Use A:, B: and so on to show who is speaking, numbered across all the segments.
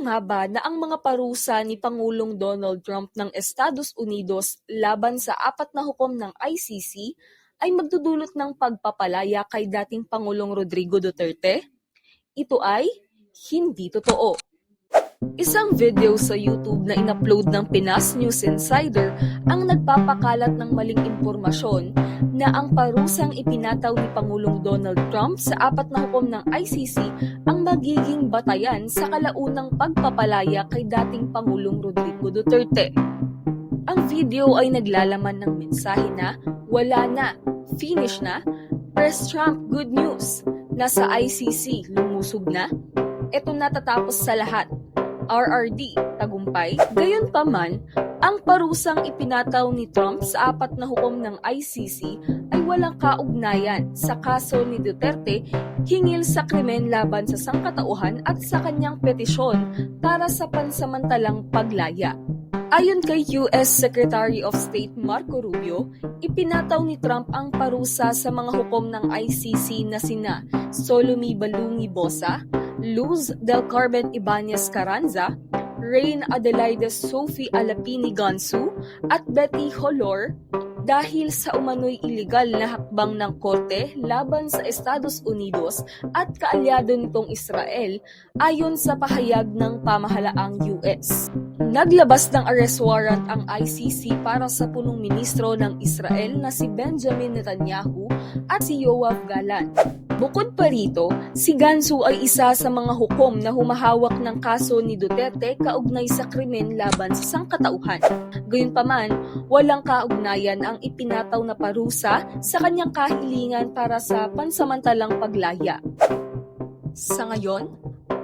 A: nga ba na ang mga parusa ni Pangulong Donald Trump ng Estados Unidos laban sa apat na hukom ng ICC ay magdudulot ng pagpapalaya kay dating Pangulong Rodrigo Duterte? Ito ay hindi totoo. Isang video sa YouTube na inupload ng Pinas News Insider ang nagpapakalat ng maling impormasyon na ang parusang ipinataw ni Pangulong Donald Trump sa apat na hukom ng ICC ang magiging batayan sa kalaunang pagpapalaya kay dating Pangulong Rodrigo Duterte. Ang video ay naglalaman ng mensahe na wala na, finish na, press Trump good news, nasa ICC lumusog na, ito natatapos sa lahat, RRD, tagumpay. Gayunpaman, ang parusang ipinataw ni Trump sa apat na hukom ng ICC ay walang kaugnayan sa kaso ni Duterte hingil sa krimen laban sa sangkatauhan at sa kanyang petisyon para sa pansamantalang paglaya. Ayon kay US Secretary of State Marco Rubio, ipinataw ni Trump ang parusa sa mga hukom ng ICC na sina Solomi Balungi Bosa, Luz del Carmen Ibanez Carranza, Rain Adelaide Sophie Alapini Gansu, at Betty Holor dahil sa umano'y iligal na hakbang ng korte laban sa Estados Unidos at kaalyado nitong Israel ayon sa pahayag ng pamahalaang US. Naglabas ng arrest warrant ang ICC para sa punong ministro ng Israel na si Benjamin Netanyahu at si Yoav Galan. Bukod pa rito, si Gansu ay isa sa mga hukom na humahawak ng kaso ni Duterte kaugnay sa krimen laban sa sangkatauhan. Gayunpaman, walang kaugnayan ang ipinataw na parusa sa kanyang kahilingan para sa pansamantalang paglaya. Sa ngayon,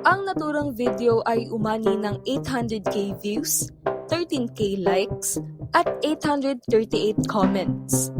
A: ang naturang video ay umani ng 800k views, 13k likes, at 838 comments.